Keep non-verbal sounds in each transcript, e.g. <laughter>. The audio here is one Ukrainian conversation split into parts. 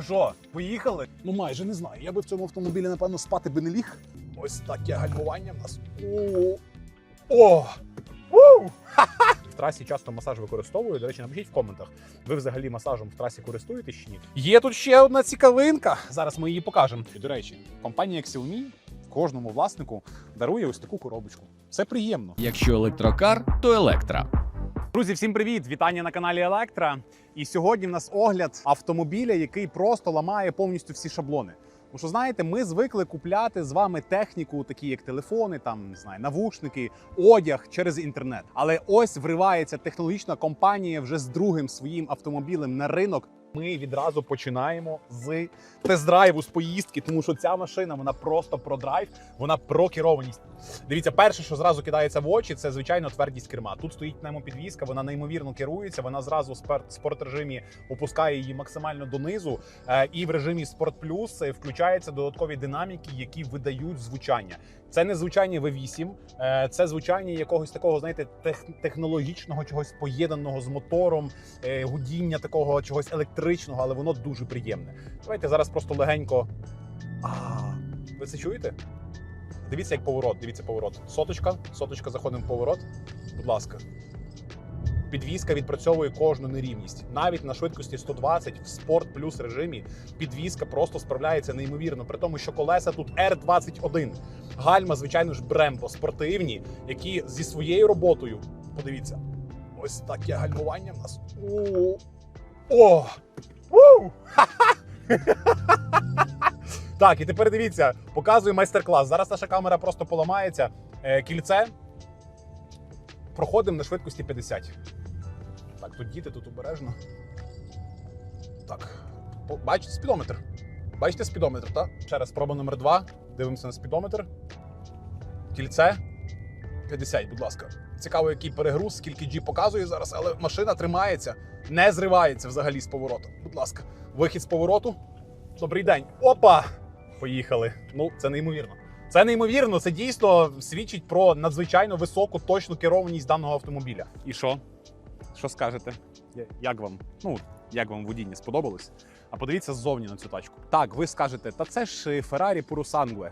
Ну що, поїхали? Ну майже не знаю. Я би в цьому автомобілі, напевно, спати би не ліг. Ось таке гальмування в нас. О! О! Ву! В трасі часто масаж використовую. До речі, напишіть в коментах. Ви взагалі масажем в трасі користуєтесь чи ні? Є тут ще одна цікавинка. Зараз ми її покажемо. І, до речі, компанія Xiaomi кожному власнику дарує ось таку коробочку. Це приємно. Якщо електрокар, то електра. Друзі, всім привіт! Вітання на каналі Електра. І сьогодні в нас огляд автомобіля, який просто ламає повністю всі шаблони. Тому що знаєте, ми звикли купляти з вами техніку, такі як телефони, там не знаю, навушники, одяг через інтернет. Але ось вривається технологічна компанія вже з другим своїм автомобілем на ринок. Ми відразу починаємо з тест-драйву, з поїздки, тому що ця машина вона просто про драйв, вона про керованість. Дивіться, перше, що зразу кидається в очі, це звичайно твердість керма. Тут стоїть пневмопідвізка, вона неймовірно керується. Вона зразу в спорт, режимі опускає її максимально донизу. Е, і в режимі Спорт Плюс е, включаються додаткові динаміки, які видають звучання. Це не звучання V8, е, це звучання якогось такого, знаєте, технологічного чогось поєднаного з мотором, гудіння такого чогось електричного, але воно дуже приємне. Давайте зараз просто легенько. А, ви це чуєте? Дивіться, як поворот. Дивіться поворот. Соточка, соточка, заходимо в поворот. Будь ласка. Підвізка відпрацьовує кожну нерівність. Навіть на швидкості 120 в спорт плюс режимі підвізка просто справляється неймовірно. При тому, що колеса тут R21. Гальма, звичайно ж, Брембо спортивні, які зі своєю роботою. Подивіться, ось таке гальмування в нас. О! О! Ву! Так, і тепер дивіться, показую майстер-клас. Зараз наша камера просто поламається. Е, Кільце. Проходимо на швидкості 50. Так, тут діти, тут обережно. Так. Бачите спідометр? Бачите спідометр, так? Ще раз номер 2. Дивимося на спідометр. Кільце. 50, будь ласка. Цікаво, який перегруз, скільки G показує зараз, але машина тримається, не зривається взагалі з повороту. Будь ласка, вихід з повороту. Добрий день. Опа! Поїхали. Ну, це неймовірно. Це неймовірно. Це дійсно свідчить про надзвичайно високу точну керованість даного автомобіля. І що? Що скажете? Як вам? Ну, як вам водіння сподобалось? А подивіться ззовні на цю тачку. Так, ви скажете, та це ж е, Ferrari Puro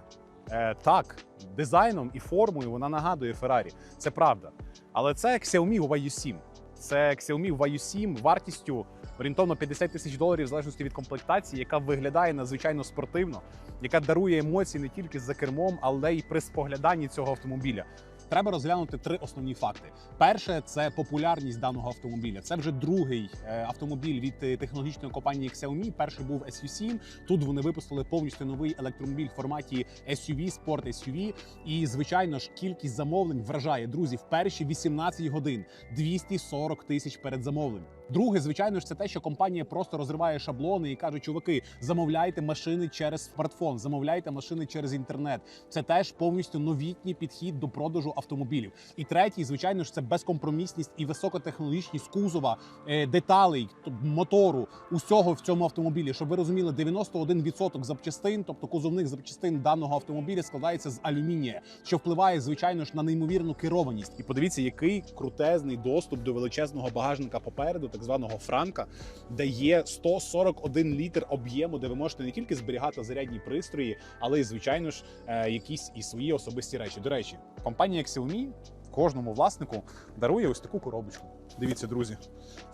Е, так, дизайном і формою вона нагадує Ferrari. Це правда. Але це Xiaomi YU7. Це Xiaomi YU7 вартістю орієнтовно 50 тисяч доларів в залежності від комплектації, яка виглядає надзвичайно спортивно, яка дарує емоції не тільки за кермом, але й при спогляданні цього автомобіля. Треба розглянути три основні факти. Перше це популярність даного автомобіля. Це вже другий е, автомобіль від е, технологічної компанії Xiaomi. Перший був SU7. Тут вони випустили повністю новий електромобіль в форматі SUV, Sport SUV. І звичайно ж, кількість замовлень вражає друзі в перші 18 годин 240 тисяч передзамовлень. Друге, звичайно ж, це те, що компанія просто розриває шаблони і каже: чуваки, замовляйте машини через смартфон, замовляйте машини через інтернет. Це теж повністю новітній підхід до продажу автомобілів. І третій, звичайно ж, це безкомпромісність і високотехнологічність кузова, е, деталей, мотору, усього в цьому автомобілі. Щоб ви розуміли, 91% запчастин, тобто кузовних запчастин даного автомобіля, складається з алюмінія, що впливає, звичайно ж, на неймовірну керованість. І подивіться, який крутезний доступ до величезного багажника попереду, так званого Франка, де є 141 літр об'єму, де ви можете не тільки зберігати зарядні пристрої, але й звичайно ж е, якісь і свої особисті речі. До речі, компанія Xiaomi кожному власнику дарує ось таку коробочку. Дивіться, друзі.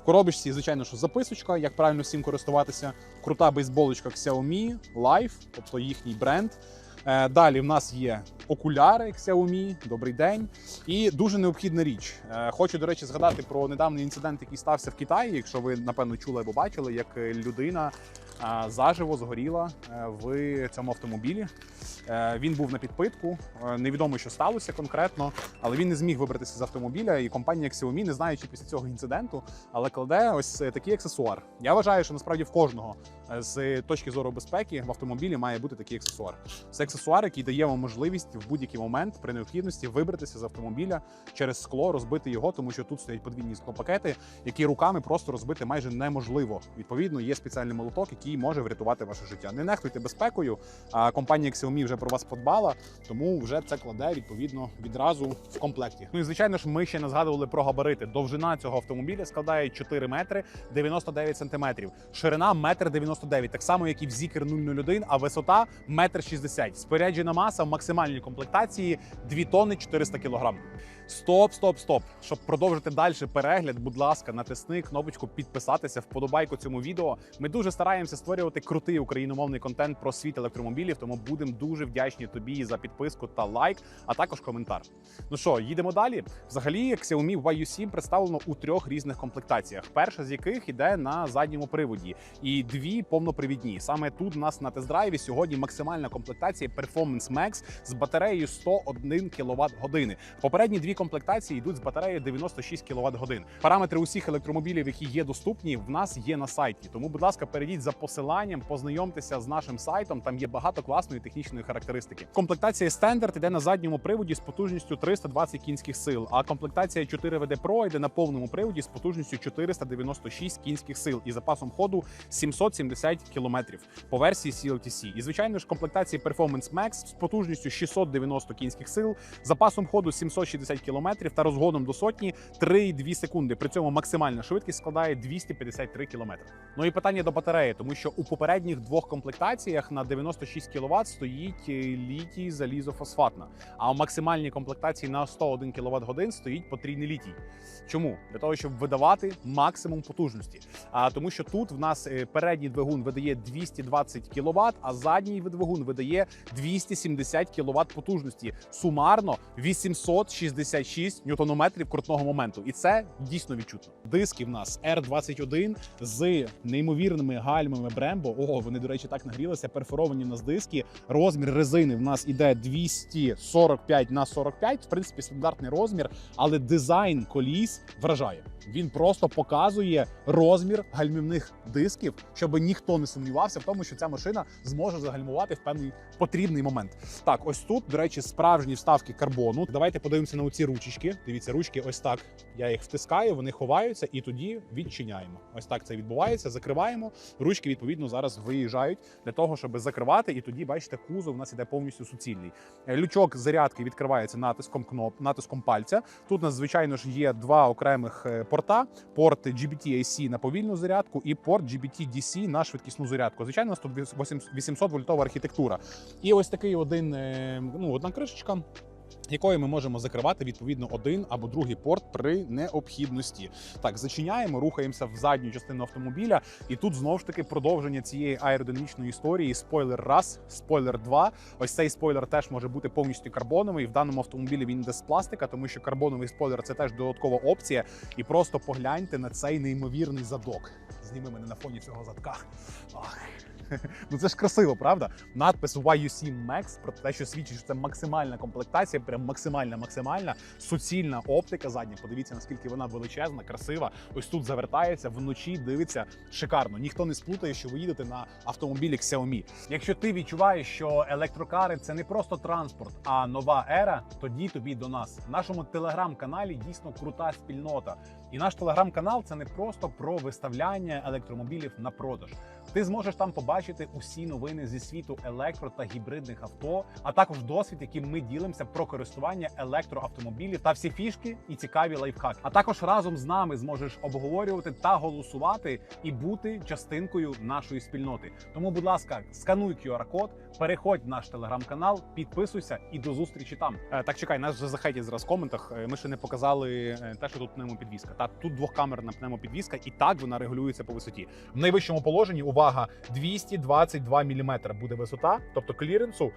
В коробочці, звичайно, що записочка, як правильно всім користуватися. Крута бейсболочка Xiaomi Life, тобто їхній бренд. Е, Далі в нас є окуляри Xiaomi, добрий день. І дуже необхідна річ. Е, Хочу, до речі, згадати про недавній інцидент, який стався в Китаї. Якщо ви напевно чули або бачили, як е, людина заживо згоріла в цьому автомобілі. Він був на підпитку. Невідомо, що сталося конкретно, але він не зміг вибратися з автомобіля. І компанія Xiaomi, не знаючи після цього інциденту, але кладе ось такий аксесуар. Я вважаю, що насправді в кожного з точки зору безпеки в автомобілі має бути такий аксесуар. Це аксесуар, який дає вам можливість в будь-який момент при необхідності вибратися з автомобіля через скло, розбити його, тому що тут стоять подвійні склопакети, які руками просто розбити майже неможливо. Відповідно, є спеціальний молоток, який може врятувати ваше життя. Не нехтуйте безпекою. А компанія Xiaomi вже про вас подбала, тому вже це кладе відповідно відразу в комплекті. Ну і звичайно ж, ми ще не згадували про габарити. Довжина цього автомобіля складає 4 метри 99 сантиметрів, ширина метр 99, так само як і в Zikr 001, а висота метр 60. Споряджена маса в максимальній комплектації 2 тонни 400 кілограм. Стоп, стоп, стоп. Щоб продовжити далі перегляд, будь ласка, натисни кнопочку підписатися, вподобайку цьому відео. Ми дуже стараємося створювати крутий україномовний контент про світ електромобілів, тому будемо дуже вдячні тобі за підписку та лайк, а також коментар. Ну що, їдемо далі. Взагалі, Xiaomi YU7 представлено у трьох різних комплектаціях. Перша з яких іде на задньому приводі, і дві повнопривідні. Саме тут у нас на тест-драйві сьогодні максимальна комплектація Performance Max з батареєю 101 кВт години. Попередні дві комплектації йдуть з батареєю 96 кВт годин. Параметри усіх електромобілів, які є доступні, в нас є на сайті. Тому, будь ласка, перейдіть за посиланням, познайомтеся з нашим сайтом. Там є багато класної технічної характеристики. Комплектація стандарт іде на задньому приводі з потужністю 320 кінських сил. А комплектація 4 WD Pro йде на повному приводі з потужністю 496 кінських сил і запасом ходу 770 км по версії CLTC. І звичайно ж, комплектації Performance Max з потужністю 690 кінських сил, запасом ходу 760 км та розгоном до сотні 3,2 секунди. При цьому максимальна швидкість складає 253 км. Ну і питання до батареї, тому що у попередніх двох комплектаціях на 96 кВт стоїть е, літій залізофосфатна, а у максимальній комплектації на 101 кВт годин стоїть потрійний літій. Чому? Для того, щоб видавати максимум потужності. А тому, що тут в нас е, передній двигун видає 220 кВт, а задній двигун видає 270 кВт потужності. Сумарно 866 ньютонометрів крутного моменту. І це дійсно відчутно. Диски в нас R21 з неймовірними гальмами Brembo. Ого, вони, до речі, так нагрілися. Перфоровані в нас диски. Розмір резини в нас іде 245 на 45. В принципі, стандартний розмір, але дизайн коліс вражає. Він просто показує розмір гальмівних дисків, щоб ніхто не сумнівався в тому, що ця машина зможе загальмувати в певний потрібний момент. Так, ось тут, до речі, справжні вставки карбону. Давайте подивимося на оці ручечки. Дивіться, ручки, ось так. Я їх втискаю, вони ховаються, і тоді відчиняємо. Ось так це відбувається. Закриваємо. Ручки відповідно зараз виїжджають для того, щоб закривати. І тоді, бачите, кузов у нас іде повністю суцільний. Е, Лючок зарядки відкривається натиском кноп, натиском пальця. Тут у нас, звичайно ж, є два окремих е, порта: порт GBT-AC на повільну зарядку і порт GBT-DC на швидкісну зарядку. Звичайно, у нас тут 800 вольтова архітектура. І ось такий один, е, ну, одна кришечка. Якою ми можемо закривати відповідно один або другий порт при необхідності. Так, зачиняємо, рухаємося в задню частину автомобіля, і тут знову ж таки продовження цієї аеродинамічної історії. Спойлер раз, спойлер два. Ось цей спойлер теж може бути повністю карбоновий. В даному автомобілі він йде з пластика, тому що карбоновий спойлер це теж додаткова опція. І просто погляньте на цей неймовірний задок. Зніми мене на фоні цього задка. Ах. <laughs> Ну це ж красиво, правда? Надпис YU7 Max про те, що свідчить, що це максимальна комплектація, прям максимальна, максимальна суцільна оптика задня. Подивіться, наскільки вона величезна, красива. Ось тут завертається вночі, дивиться шикарно. Ніхто не сплутає, що ви їдете на автомобілі Xiaomi. Якщо ти відчуваєш, що електрокари це не просто транспорт, а нова ера, тоді тобі до нас. В нашому телеграм-каналі дійсно крута спільнота. І наш телеграм-канал це не просто про виставляння електромобілів на продаж. Ти зможеш там побачити усі новини зі світу електро та гібридних авто, а також досвід, яким ми ділимося про користування електроавтомобілів та всі фішки і цікаві лайфхаки. А також разом з нами зможеш обговорювати та голосувати і бути частинкою нашої спільноти. Тому, будь ласка, скануй QR-код, переходь в наш телеграм-канал, підписуйся і до зустрічі там. Е, так, чекай, нас вже захейтять зараз в коментах. Е, Ми ще не показали е, те, що тут пневмопідвізка. Так, тут двокамерна пневмопідвізка, і так вона регулюється по висоті. В найвищому положенні увага 222 мм буде висота, тобто кліренсу.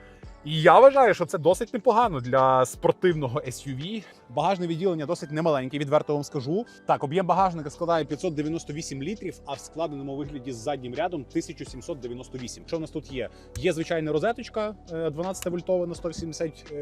І я вважаю, що це досить непогано для спортивного SUV. Багажне відділення досить немаленьке, відверто вам скажу. Так, об'єм багажника складає 598 літрів, а в складеному вигляді з заднім рядом 1798. Що в нас тут є? Є звичайна розеточка 12 вольтова на 170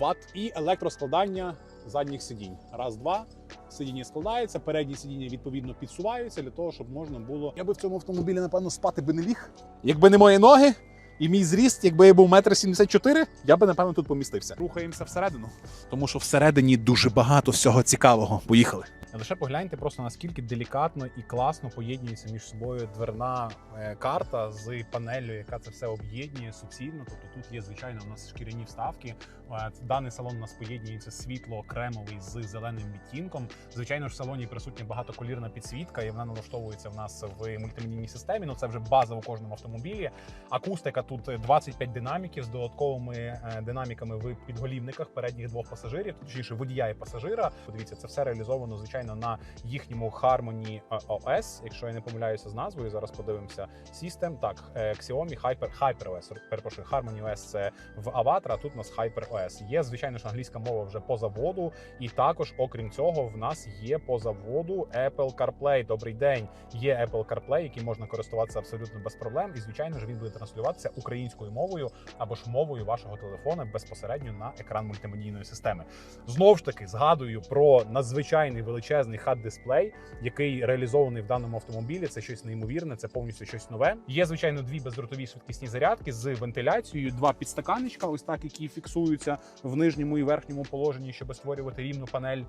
Вт і електроскладання задніх сидінь. Раз, два. Сидіння складається, передні сидіння відповідно підсуваються для того, щоб можна було. Я би в цьому автомобілі, напевно, спати би не ліг. Якби не мої ноги і мій зріст, якби я був метр сімдесят чотири, я би напевно тут помістився. Рухаємося всередину, тому що всередині дуже багато всього цікавого. Поїхали. Лише погляньте просто наскільки делікатно і класно поєднується між собою дверна е, карта з панелью, яка це все об'єднує суцільно. Тобто тут є звичайно у нас шкіряні вставки. Е, Даний салон у нас поєднується світло кремовий з зеленим відтінком. Звичайно ж, в салоні присутня багатоколірна підсвітка, і вона налаштовується в нас в мультимедійній системі. Ну це вже база у кожному автомобілі. Акустика тут 25 динаміків з додатковими е, динаміками в підголівниках передніх двох пасажирів, точніше водія і пасажира. Подивіться, це все реалізовано звичайно на їхньому Harmony OS, якщо я не помиляюся з назвою. Зараз подивимося. System, так е, Xiaomi Hyper HyperOS, перепрошую, Harmony OS це в Avatra, а тут у нас HyperOS. Є звичайно ж англійська мова вже по заводу, і також, окрім цього, в нас є по заводу Apple CarPlay. Добрий день. Є Apple CarPlay, яким можна користуватися абсолютно без проблем. І звичайно ж він буде транслюватися українською мовою або ж мовою вашого телефона безпосередньо на екран мультимедійної системи. Знову ж таки згадую про надзвичайний величезний хат-дисплей, який реалізований в даному автомобілі. Це щось неймовірне, це повністю щось нове. Є звичайно дві бездротові швидкісні зарядки з вентиляцією, два підстаканничка, ось так, які фіксуються в нижньому і верхньому положенні, щоб створювати рівну панель.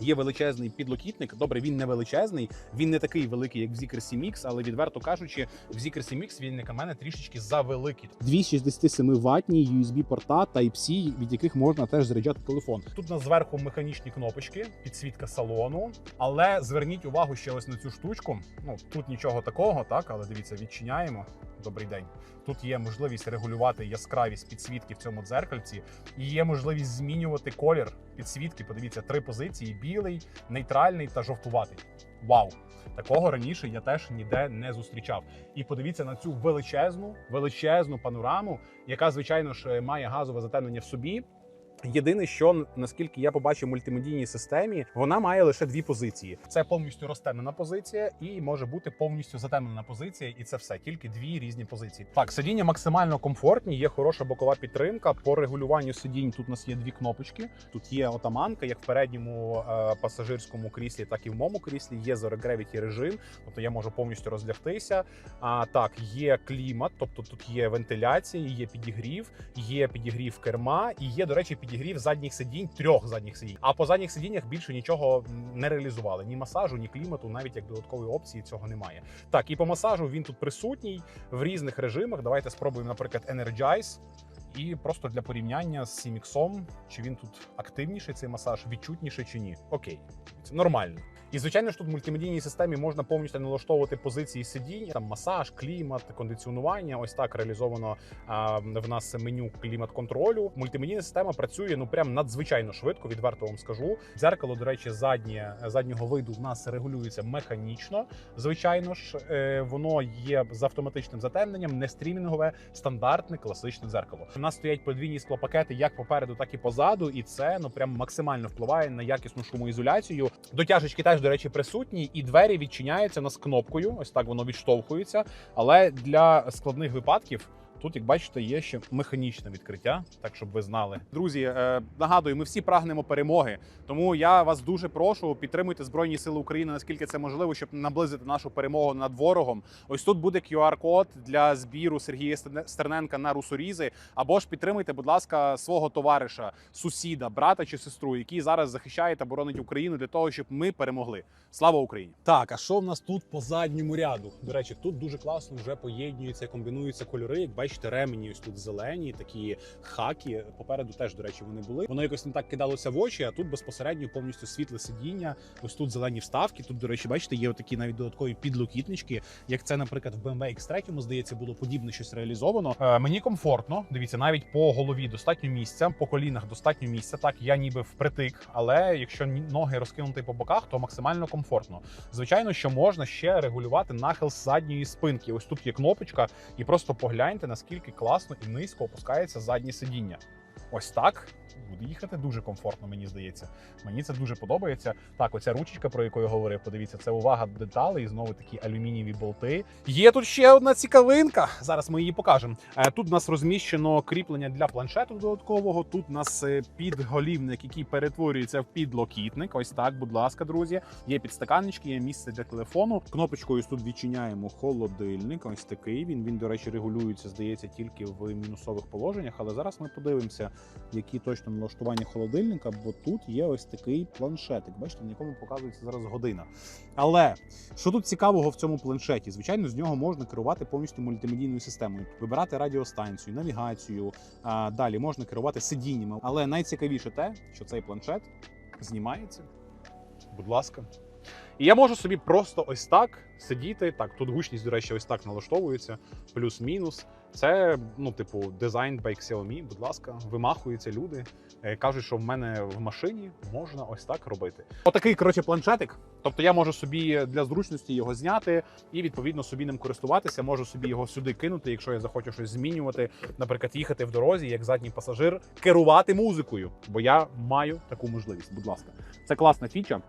Є величезний підлокітник. Добре, він не величезний, він не такий великий, як в Zikr Mix, але відверто кажучи, в Zikr Mix він як на мене трішечки завеликий. Дві 67 ватні USB порта Type-C, від яких можна теж заряджати телефон. Тут у нас зверху механічні кнопочки, підсвітка салону. Але зверніть увагу ще ось на цю штучку. Ну тут нічого такого, так але дивіться, відчиняємо. Добрий день. Тут є можливість регулювати яскравість підсвітки в цьому дзеркальці, і є можливість змінювати колір підсвітки. Подивіться, три позиції: білий, нейтральний та жовтуватий. Вау! Такого раніше я теж ніде не зустрічав. І подивіться на цю величезну, величезну панораму, яка, звичайно ж, має газове затемнення в собі. Єдине, що наскільки я побачив в мультимедійній системі, вона має лише дві позиції: це повністю розтемнена позиція, і може бути повністю затемнена позиція, і це все тільки дві різні позиції. Так, сидіння максимально комфортні, є хороша бокова підтримка. По регулюванню сидінь тут у нас є дві кнопочки. Тут є отаманка, як в передньому е, пасажирському кріслі, так і в моєму кріслі. Є Gravity режим, тобто я можу повністю розлягтися. А так, є клімат, тобто тут є вентиляція, є підігрів, є підігрів керма, і є, до речі, підігрів задніх сидінь, трьох задніх сидінь. А по задніх сидіннях більше нічого не реалізували. Ні масажу, ні клімату, навіть як додаткової опції цього немає. Так, і по масажу він тут присутній в різних режимах. Давайте спробуємо, наприклад, Energize. І просто для порівняння з Сіміксом, чи він тут активніший цей масаж, відчутніший чи ні. Окей, нормально. І звичайно ж тут в мультимедійній системі можна повністю налаштовувати позиції сидінь, там масаж, клімат, кондиціонування. Ось так реалізовано а, в нас меню клімат-контролю. Мультимедійна система працює ну прям надзвичайно швидко. Відверто вам скажу. Дзеркало, до речі, заднє заднього виду в нас регулюється механічно. Звичайно ж, е, воно є з автоматичним затемненням, не стрімінгове, стандартне класичне дзеркало. У нас стоять подвійні склопакети як попереду, так і позаду, і це ну прям максимально впливає на якісну шумоізоляцію. Дотяжечки теж, до речі, присутні, і двері відчиняються нас кнопкою. Ось так воно відштовхується. Але для складних випадків. Тут, як бачите, є ще механічне відкриття, так щоб ви знали. Друзі, е, нагадую, ми всі прагнемо перемоги. Тому я вас дуже прошу підтримуйте Збройні Сили України, наскільки це можливо, щоб наблизити нашу перемогу над ворогом. Ось тут буде QR-код для збіру Сергія Стерненка на русорізи. Або ж підтримуйте, будь ласка, свого товариша, сусіда, брата чи сестру, який зараз захищає та боронить Україну для того, щоб ми перемогли. Слава Україні! Так, а що в нас тут по задньому ряду? До речі, тут дуже класно вже поєднуються, комбінуються кольори. Як бачите, ремені ось тут зелені, такі хаки. Попереду теж, до речі, вони були. Воно якось не так кидалося в очі, а тут безпосередньо повністю світле сидіння. Ось тут зелені вставки. Тут, до речі, бачите, є такі навіть додаткові підлокітнички. Як це, наприклад, в BMW X3, здається, було подібне щось реалізовано. Е, мені комфортно. Дивіться, навіть по голові достатньо місця, по колінах достатньо місця. Так, я ніби впритик, але якщо ноги розкинути по боках, то максимально комфортно. Звичайно, що можна ще регулювати нахил задньої спинки. Ось тут є кнопочка, і просто погляньте, наскільки класно і низько опускається заднє сидіння. Ось так буде їхати дуже комфортно, мені здається. Мені це дуже подобається. Так, оця ручечка, про яку я говорив, подивіться, це увага до деталей, і знову такі алюмінієві болти. Є тут ще одна цікавинка. Зараз ми її покажемо. Е, Тут у нас розміщено кріплення для планшету додаткового. Тут у нас е, підголівник, який перетворюється в підлокітник. Ось так, будь ласка, друзі. Є підстаканнички, є місце для телефону. Кнопочкою тут відчиняємо холодильник. Ось такий. Він він, до речі, регулюється, здається, тільки в мінусових положеннях. Але зараз ми подивимося. Які точно налаштування холодильника, бо тут є ось такий планшетик. Бачите, на якому показується зараз година. Але що тут цікавого в цьому планшеті? Звичайно, з нього можна керувати повністю мультимедійною системою, вибирати радіостанцію, навігацію. А далі можна керувати сидіннями. Але найцікавіше те, що цей планшет знімається. Будь ласка. І я можу собі просто ось так сидіти. Так, тут гучність, до речі, ось так налаштовується, плюс-мінус. Це, ну, типу, дизайн by Xiaomi, будь ласка, вимахуються люди. е, Кажуть, що в мене в машині можна ось так робити. Отакий, коротше, планшетик. Тобто я можу собі для зручності його зняти і відповідно собі ним користуватися. Можу собі його сюди кинути, якщо я захочу щось змінювати, наприклад, їхати в дорозі як задній пасажир, керувати музикою, бо я маю таку можливість. Будь ласка, це класна фіча.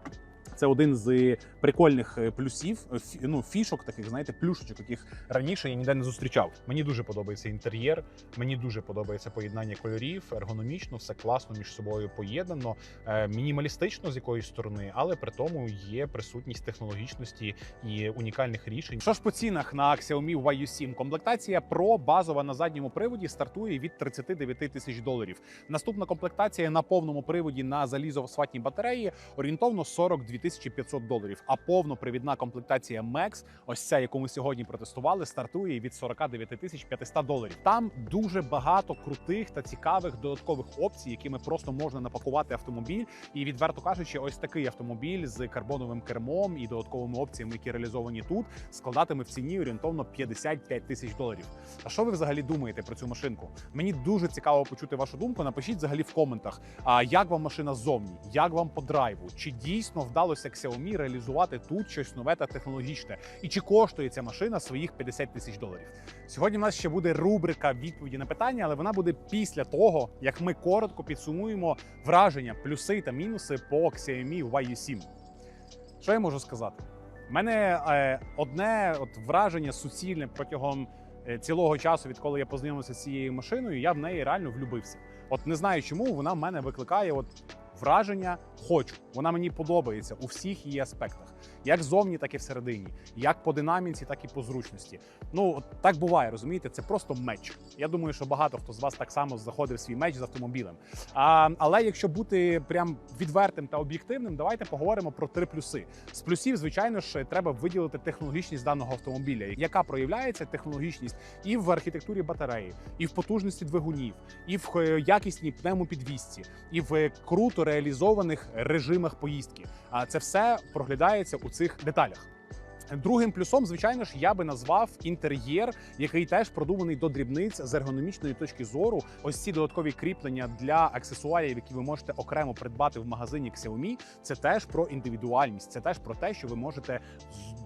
Це один з прикольних е, плюсів, е, ну фішок, таких знаєте, плюшечок, яких раніше я ніде не зустрічав. Мені дуже подобається інтер'єр, мені дуже подобається поєднання кольорів, ергономічно, все класно між собою поєднано, е, мінімалістично з якоїсь сторони, але при тому є присутність технологічності і унікальних рішень. Що ж по цінах на Xiaomi YU7? Комплектація Pro базова на задньому приводі стартує від 39 тисяч доларів. Наступна комплектація на повному приводі на залізофосфатній батареї орієнтовно 42 тисячі 500 доларів. А повнопривідна комплектація Max, ось ця, яку ми сьогодні протестували, стартує від 49 тисяч 500 доларів. Там дуже багато крутих та цікавих додаткових опцій, якими просто можна напакувати автомобіль. І відверто кажучи, ось такий автомобіль з карбоновим кермом і додатковими опціями, які реалізовані тут, складатиме в ціні орієнтовно 55 тисяч доларів. А що ви взагалі думаєте про цю машинку? Мені дуже цікаво почути вашу думку. Напишіть взагалі в коментах. А як вам машина ззовні? Як вам по драйву? Чи дійсно вдалося Xiaomi реалізувати тут щось нове та технологічне? І чи коштує ця машина своїх 50 тисяч доларів? Сьогодні в нас ще буде рубрика відповіді на питання, але вона буде після того, як ми коротко підсумуємо враження, плюси та мінуси по Xiaomi YU7. Що я можу сказати? У мене е, одне от враження суцільне протягом е, цілого часу, відколи я познайомився з цією машиною, я в неї реально влюбився. От не знаю, чому вона в мене викликає от враження хочу. Вона мені подобається у всіх її аспектах, як зовні, так і всередині, як по динаміці, так і по зручності. Ну так буває, розумієте? Це просто меч. Я думаю, що багато хто з вас так само заходив свій меч з автомобілем. А, але якщо бути прям відвертим та об'єктивним, давайте поговоримо про три плюси. З плюсів, звичайно ж, треба виділити технологічність даного автомобіля, яка проявляється технологічність і в архітектурі батареї, і в потужності двигунів, і в е, якісній пневмопідвісці, і в круто реалізованих режимах поїздки. А це все проглядається у цих деталях. Другим плюсом, звичайно ж, я би назвав інтер'єр, який теж продуманий до дрібниць з ергономічної точки зору. Ось ці додаткові кріплення для аксесуарів, які ви можете окремо придбати в магазині Xiaomi, це теж про індивідуальність. Це теж про те, що ви можете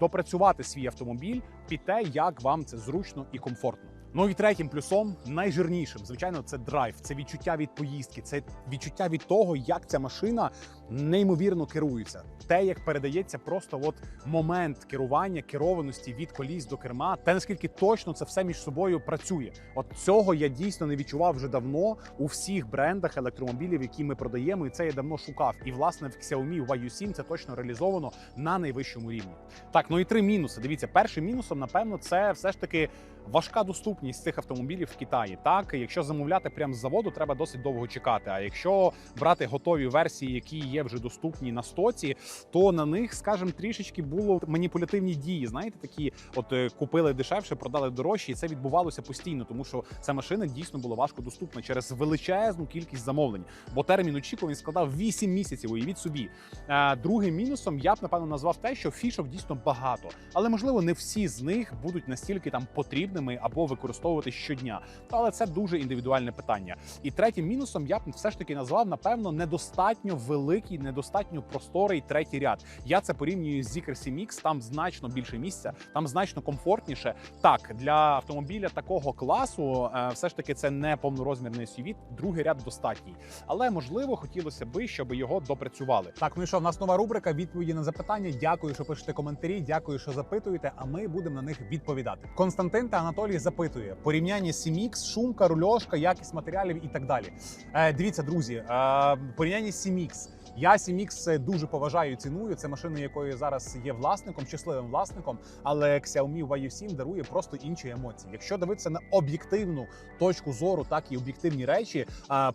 допрацювати свій автомобіль під те, як вам це зручно і комфортно. Ну і третім плюсом, найжирнішим, звичайно, це драйв, це відчуття від поїздки, це відчуття від того, як ця машина неймовірно керується. Те, як передається просто от момент керування, керованості від коліс до керма, те наскільки точно це все між собою працює. От цього я дійсно не відчував вже давно у всіх брендах електромобілів, які ми продаємо, і це я давно шукав. І власне в Xiaomi YU7 це точно реалізовано на найвищому рівні. Так, ну і три мінуси. Дивіться, першим мінусом, напевно, це все ж таки важка доступність цих автомобілів в Китаї. Так, якщо замовляти прямо з заводу, треба досить довго чекати. А якщо брати готові версії, які є вже доступні на стоці, то на них, скажімо, трішечки було маніпулятивні дії. Знаєте, такі от е, купили дешевше, продали дорожче, і це відбувалося постійно, тому що ця машина дійсно була важко доступна через величезну кількість замовлень. Бо термін очікувань складав 8 місяців. Уявіть собі. Е, Другим мінусом я б напевно назвав те, що фішок дійсно багато, але можливо не всі з них будуть настільки там потрібними або використовувати щодня. Але це дуже індивідуальне питання. І третім мінусом я б все ж таки назвав напевно недостатньо великий, недостатньо просторий третій ряд. Я це порівнюю з Zikr 7X, Там значно більше місця, там значно комфортніше. Так для автомобіля такого класу, е, все ж таки, це не повнорозмірний SUV, Другий ряд достатній. Але можливо хотілося би, щоб його допрацювали. Так, ну і що, в нас нова рубрика відповіді на запитання. Дякую, що пишете коментарі. Дякую, що запитуєте. А ми будемо на них відповідати. Константин та Анатолій запитує порівняння 7X, шумка, рульошка, якість матеріалів і так далі. Е, дивіться, друзі, е, порівняння 7X. Я CMX дуже поважаю і ціную. Це машина, якої зараз є власником, щасливим власником. Але Xiaomi Vayu 7 дарує просто інші емоції. Якщо дивитися на об'єктивну точку зору, так і об'єктивні речі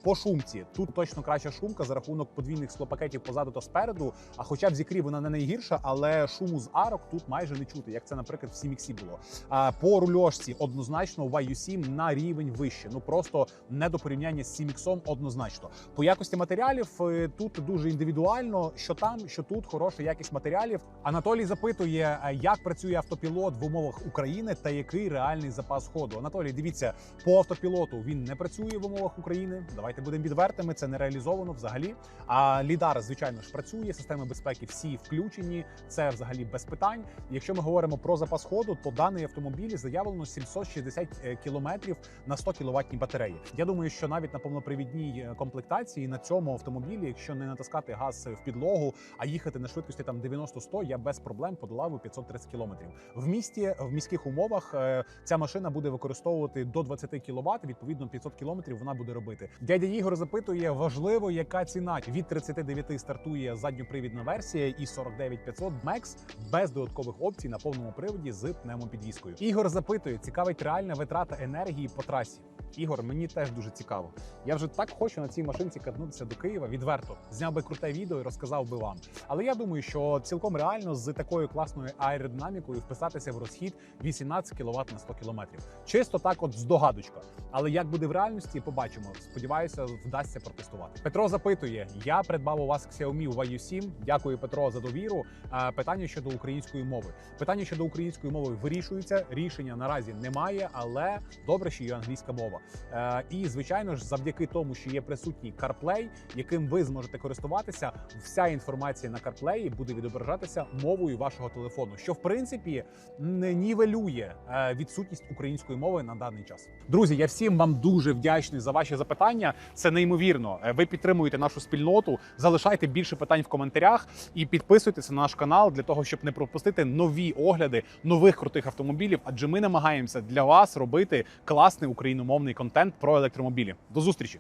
по шумці. Тут точно краща шумка за рахунок подвійних склопакетів позаду та спереду. А хоча в зікрі вона не найгірша, але шуму з арок тут майже не чути, як це, наприклад, в CMX було. А по рульошці однозначно Vayu 7 на рівень вище. Ну просто не до порівняння з CMX однозначно. По якості матеріалів е, тут дуже індивідуально, що там, що тут хороша якість матеріалів. Анатолій запитує, е, як працює автопілот в умовах України та який реальний запас ходу. Анатолій, дивіться, по автопілоту він не працює в умовах України. Давайте будемо відвертими. Це не реалізовано взагалі. А лідар, звичайно ж, працює. Системи безпеки всі включені. Це взагалі без питань. Якщо ми говоримо про запас ходу, то даний автомобіль заявлено 760 кілометрів на 100 кіловатній батареї. Я думаю, що навіть на повнопривідній е, комплектації на цьому автомобілі, якщо не натискати газ в підлогу, а їхати на швидкості там 90-100, я без проблем подолав би 530 кілометрів. В місті в міських умовах е, ця машина буде використовувати до 20 кВт, Відповідно, 500 кілометрів вона буде робити. Дядя Ігор запитує, важливо, яка ціна від 39 стартує задньопривідна версія і 49 500 Max без додаткових опцій на повному приводі з пневмопідвіскою. Ігор запитує, цікавить реальна витрата енергії по трасі. Ігор, мені теж дуже цікаво. Я вже так хочу на цій машинці катнутися до Києва відверто. Зняв би круте відео і розказав би вам. Але я думаю, що цілком реально з такою класною аеродинамікою вписатися в розхід 18 кВт на 100 км. Чисто так, от здогадочка. Але як буде в реальності, побачимо. Сподіваюся, вдасться протестувати. Петро запитує: я придбав у вас Xiaomi Vayu 7. Дякую, Петро, за довіру. Питання щодо української мови. Питання щодо української мови вирішується. Рішення наразі немає, але добре, що є англійська мова. Е, І звичайно ж, завдяки тому, що є присутній CarPlay, яким ви зможете користуватися, вся інформація на CarPlay буде відображатися мовою вашого телефону, що в принципі не нівелює е, відсутність української мови на даний час. Друзі, я всім вам дуже вдячний за ваші запитання. Це неймовірно. Е, Ви підтримуєте нашу спільноту. Залишайте більше питань в коментарях і підписуйтеся на наш канал для того, щоб не пропустити нові огляди нових крутих автомобілів. Адже ми намагаємося для вас робити класний україномовний контент про електромобілі. До зустрічі!